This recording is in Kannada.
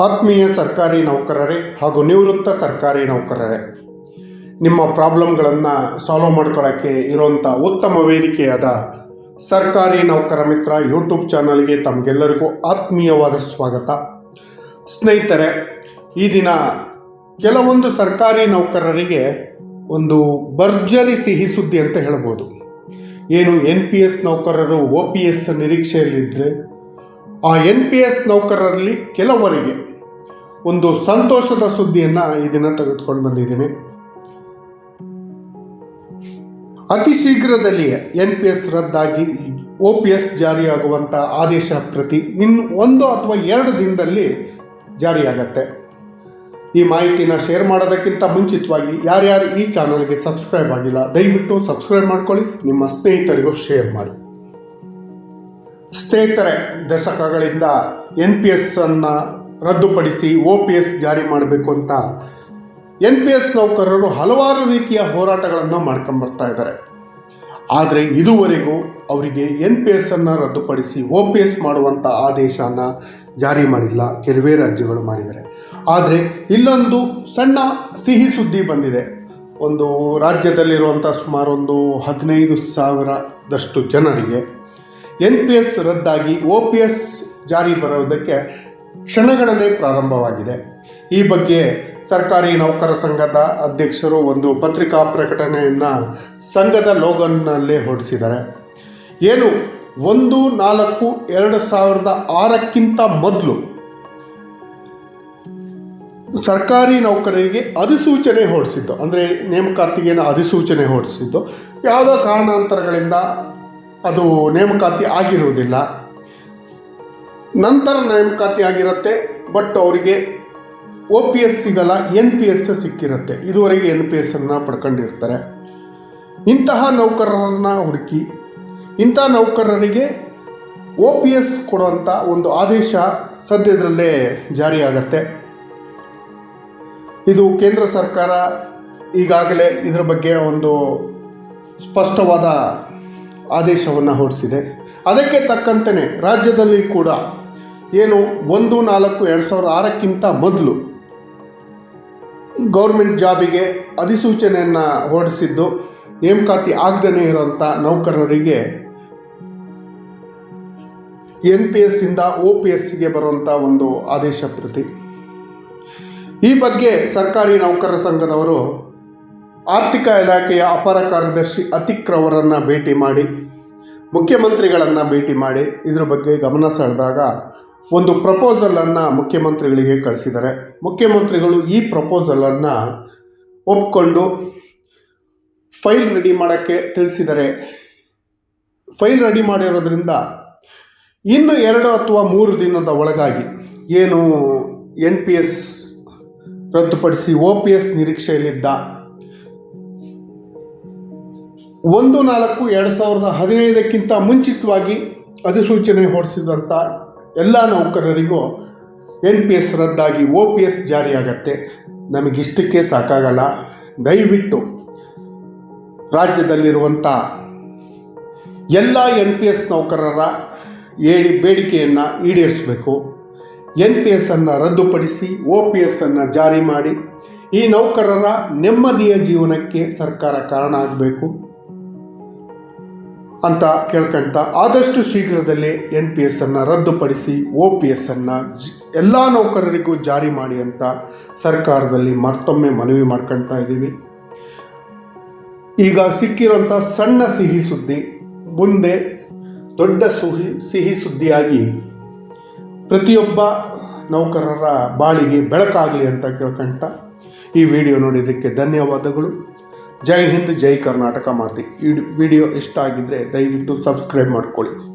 ಆತ್ಮೀಯ ಸರ್ಕಾರಿ ನೌಕರರೇ ಹಾಗೂ ನಿವೃತ್ತ ಸರ್ಕಾರಿ ನೌಕರರೇ, ನಿಮ್ಮ ಪ್ರಾಬ್ಲಮ್ಗಳನ್ನು ಸಾಲ್ವ್ ಮಾಡ್ಕೊಳ್ಳೋಕ್ಕೆ ಇರುವಂಥ ಉತ್ತಮ ವೇದಿಕೆಯಾದ ಸರ್ಕಾರಿ ನೌಕರ ಮಿತ್ರ ಯೂಟ್ಯೂಬ್ ಚಾನಲ್ಗೆ ತಮಗೆಲ್ಲರಿಗೂ ಆತ್ಮೀಯವಾದ ಸ್ವಾಗತ. ಸ್ನೇಹಿತರೆ, ಈ ದಿನ ಕೆಲವೊಂದು ಸರ್ಕಾರಿ ನೌಕರರಿಗೆ ಒಂದು ಭರ್ಜರಿ ಸಿಹಿ ಸುದ್ದಿ ಅಂತ ಹೇಳ್ಬೋದು. ಏನು ಎನ್ ಪಿ ಎಸ್ ನೌಕರರು ಒ ಪಿ ಎಸ್ ನಿರೀಕ್ಷೆಯಲ್ಲಿದ್ದರೆ ಆ ಎನ್ ಪಿ ಎಸ್ ನೌಕರರಲ್ಲಿ ಕೆಲವರಿಗೆ ಒಂದು ಸಂತೋಷದ ಸುದ್ದಿಯನ್ನು ಈ ದಿನ ತೆಗೆದುಕೊಂಡು ಬಂದಿದ್ದೀನಿ. ಅತಿ ಶೀಘ್ರದಲ್ಲಿಯೇ ಎನ್ ಪಿ ಎಸ್ ರದ್ದಾಗಿ ಒ ಪಿ ಎಸ್ ಜಾರಿಯಾಗುವಂಥ ಆದೇಶ ಪ್ರತಿ ಇನ್ನು ಒಂದು ಅಥವಾ ಎರಡು ದಿನದಲ್ಲಿ ಜಾರಿಯಾಗತ್ತೆ. ಈ ಮಾಹಿತಿನ ಶೇರ್ ಮಾಡೋದಕ್ಕಿಂತ ಮುಂಚಿತವಾಗಿ ಯಾರ್ಯಾರು ಈ ಚಾನಲ್ಗೆ ಸಬ್ಸ್ಕ್ರೈಬ್ ಆಗಿಲ್ಲ, ದಯವಿಟ್ಟು ಸಬ್ಸ್ಕ್ರೈಬ್ ಮಾಡ್ಕೊಳ್ಳಿ, ನಿಮ್ಮ ಸ್ನೇಹಿತರಿಗೂ ಶೇರ್ ಮಾಡಿ. ಸ್ನೇಹಿತರೆ, ದಶಕಗಳಿಂದ ಎನ್ ಪಿ ಎಸ್ ಅನ್ನು ರದ್ದುಪಡಿಸಿ ಒ ಪಿ ಎಸ್ ಜಾರಿ ಮಾಡಬೇಕು ಅಂತ ಎನ್ ಪಿ ಎಸ್ ನೌಕರರು ಹಲವಾರು ರೀತಿಯ ಹೋರಾಟಗಳನ್ನು ಮಾಡ್ಕೊಂಬರ್ತಾ ಇದ್ದಾರೆ. ಆದರೆ ಇದುವರೆಗೂ ಅವರಿಗೆ ಎನ್ ಪಿ ಎಸ್ ಅನ್ನು ರದ್ದುಪಡಿಸಿ ಒ ಪಿ ಎಸ್ ಮಾಡುವಂಥ ಆದೇಶನ ಜಾರಿ ಮಾಡಿಲ್ಲ ಕೆಲವೇ ರಾಜ್ಯಗಳು ಮಾಡಿದ್ದಾರೆ. ಆದರೆ ಇಲ್ಲೊಂದು ಸಣ್ಣ ಸಿಹಿ ಸುದ್ದಿ ಬಂದಿದೆ. ಒಂದು ರಾಜ್ಯದಲ್ಲಿರುವಂಥ ಸುಮಾರು ಒಂದು ಹದಿನೈದು ಸಾವಿರದಷ್ಟು ಜನರಿಗೆ ಎನ್ ಪಿ ಎಸ್ ರದ್ದಾಗಿ ಓ ಪಿ ಎಸ್ ಜಾರಿ ಬರೋದಕ್ಕೆ ಕ್ಷಣಗಳಲ್ಲೇ ಪ್ರಾರಂಭವಾಗಿದೆ. ಈ ಬಗ್ಗೆ ಸರ್ಕಾರಿ ನೌಕರ ಸಂಘದ ಅಧ್ಯಕ್ಷರು ಒಂದು ಪತ್ರಿಕಾ ಪ್ರಕಟಣೆಯನ್ನು ಸಂಘದ ಲೋಗನ್ನಲ್ಲೇ ಹೊರಡಿಸಿದ್ದಾರೆ. ಏನು ಒಂದು, ನಾಲ್ಕು, ಎರಡು ಸಾವಿರದ ಆರಕ್ಕಿಂತ ಮೊದಲು ಸರ್ಕಾರಿ ನೌಕರರಿಗೆ ಅಧಿಸೂಚನೆ ಹೊರಡಿಸಿದ್ದು ಅಂದರೆ ನೇಮಕಾತಿಗೆ ಅಧಿಸೂಚನೆ ಹೊರಡಿಸಿದ್ದು ಯಾವುದೋ ಕಾರಣಾಂತರಗಳಿಂದ ಅದು ನೇಮಕಾತಿ ಆಗಿರುವುದಿಲ್ಲ. ನಂತರ ನೇಮಕಾತಿ ಆಗಿರುತ್ತೆ ಬಟ್ ಅವರಿಗೆ ಒ ಪಿ ಎಸ್ ಸಿಗಲ್ಲ ಎನ್ ಪಿ ಎಸ್ ಸಿಕ್ಕಿರುತ್ತೆ. ಇದುವರೆಗೆ ಎನ್ ಪಿ ಎಸ್ಸನ್ನು ಪಡ್ಕೊಂಡಿರ್ತಾರೆ. ಇಂತಹ ನೌಕರರನ್ನು ಹುಡುಕಿ, ಇಂಥ ನೌಕರರಿಗೆ ಒ ಪಿ ಎಸ್ ಕೊಡುವಂಥ ಒಂದು ಆದೇಶ ಸದ್ಯದಲ್ಲೇ ಜಾರಿಯಾಗತ್ತೆ. ಇದು ಕೇಂದ್ರ ಸರ್ಕಾರ ಈಗಾಗಲೇ ಇದರ ಬಗ್ಗೆ ಒಂದು ಸ್ಪಷ್ಟವಾದ ಆದೇಶವನ್ನು ಹೊರಡಿಸಿದೆ. ಅದಕ್ಕೆ ತಕ್ಕಂತೆಯೇ ರಾಜ್ಯದಲ್ಲಿ ಕೂಡ ಏನು ಒಂದು, ನಾಲ್ಕು, ಎರಡು ಸಾವಿರದ ಆರಕ್ಕಿಂತ ಮೊದಲು ಗೌರ್ಮೆಂಟ್ ಜಾಬಿಗೆ ಅಧಿಸೂಚನೆಯನ್ನು ಹೊರಡಿಸಿದ್ದು ನೇಮಕಾತಿ ಆಗದೇ ಇರೋಂಥ ನೌಕರರಿಗೆ ಎನ್ ಪಿ ಎಸ್ಸಿಂದ ಒ ಪಿ ಎಸ್ಸಿಗೆ ಬರುವಂಥ ಒಂದು ಆದೇಶ ಪ್ರತಿ. ಈ ಬಗ್ಗೆ ಸರ್ಕಾರಿ ನೌಕರರ ಸಂಘದವರು ಆರ್ಥಿಕ ಇಲಾಖೆಯ ಅಪರ ಕಾರ್ಯದರ್ಶಿ ಅತಿಕ್ ರವರನ್ನು ಭೇಟಿ ಮಾಡಿ, ಮುಖ್ಯಮಂತ್ರಿಗಳನ್ನು ಭೇಟಿ ಮಾಡಿ ಇದ್ರ ಬಗ್ಗೆ ಗಮನ ಸೆಳೆದಾಗ ಒಂದು ಪ್ರಪೋಸಲನ್ನು ಮುಖ್ಯಮಂತ್ರಿಗಳಿಗೆ ಕಳಿಸಿದ್ದಾರೆ. ಮುಖ್ಯಮಂತ್ರಿಗಳು ಈ ಪ್ರಪೋಸಲನ್ನು ಒಪ್ಕೊಂಡು ಫೈಲ್ ರೆಡಿ ಮಾಡೋಕ್ಕೆ ತಿಳಿಸಿದರೆ ಫೈಲ್ ರೆಡಿ ಮಾಡಿರೋದ್ರಿಂದ ಇನ್ನು ಎರಡು ಅಥವಾ ಮೂರು ದಿನದ ಒಳಗಾಗಿ ಏನು ಎನ್ ಪಿ ಎಸ್ ರದ್ದುಪಡಿಸಿ ಒ ಪಿ ಎಸ್ ನಿರೀಕ್ಷೆಯಲ್ಲಿದ್ದ ಒಂದು ನಾಲ್ಕು ಎರಡು ಸಾವಿರದ ಹದಿನೈದಕ್ಕಿಂತ ಮುಂಚಿತವಾಗಿ ಅಧಿಸೂಚನೆ ಹೊರಡಿಸಿದಂಥ ಎಲ್ಲ ನೌಕರರಿಗೂ ಎನ್ ಪಿ ಎಸ್ ರದ್ದಾಗಿ ಒ ಪಿ ಎಸ್ ಜಾರಿಯಾಗತ್ತೆ. ನಮಗಿಷ್ಟಕ್ಕೆ ಸಾಕಾಗಲ್ಲ. ದಯವಿಟ್ಟು ರಾಜ್ಯದಲ್ಲಿರುವಂಥ ಎಲ್ಲ ಎನ್ ಪಿ ಎಸ್ ನೌಕರರ ಹೇಳಿ ಬೇಡಿಕೆಯನ್ನು ಈಡೇರಿಸಬೇಕು. ಎನ್ ಪಿ ಎಸ್ಸನ್ನು ರದ್ದುಪಡಿಸಿ ಒ ಪಿ ಎಸ್ಸನ್ನು ಜಾರಿ ಮಾಡಿ ಈ ನೌಕರರ ನೆಮ್ಮದಿಯ ಜೀವನಕ್ಕೆ ಸರ್ಕಾರ ಕಾರಣ ಆಗಬೇಕು. ಅಂತ ಕೇಳ್ಕೊಳ್ತಾ ಆದಷ್ಟು ಶೀಘ್ರದಲ್ಲೇ ಎನ್ ಪಿ ಎಸ್ಸನ್ನು ರದ್ದುಪಡಿಸಿ ಒ ಪಿ ಎಸ್ಸನ್ನು ಎಲ್ಲ ನೌಕರರಿಗೂ ಜಾರಿ ಮಾಡಿ ಅಂತ ಸರ್ಕಾರದಲ್ಲಿ ಮತ್ತೊಮ್ಮೆ ಮನವಿ ಮಾಡ್ಕೊಳ್ತಾ ಇದ್ದೀವಿ. ಈಗ ಸಿಕ್ಕಿರೋಂಥ ಸಣ್ಣ ಸಿಹಿ ಸುದ್ದಿ, ಮುಂದೆ ದೊಡ್ಡ ಸುಹಿ ಸಿಹಿ ಸುದ್ದಿಯಾಗಿ ಪ್ರತಿಯೊಬ್ಬ ನೌಕರರ ಬಾಳಿಗೆ ಬೆಳಕಾಗಲಿ ಅಂತ ಕೇಳ್ಕೊಳ್ತಾ ಈ ವಿಡಿಯೋ ನೋಡಿದ್ದಕ್ಕೆ ಧನ್ಯವಾದಗಳು. ಜೈ ಹಿಂದ್ ಜೈ ಕರ್ನಾಟಕ ಮಾತೆ. ಈ ವಿಡಿಯೋ ಇಷ್ಟ ಆಗಿದ್ದರೆ ದಯವಿಟ್ಟು ಸಬ್ಸ್ಕ್ರೈಬ್ ಮಾಡ್ಕೊಳ್ಳಿ.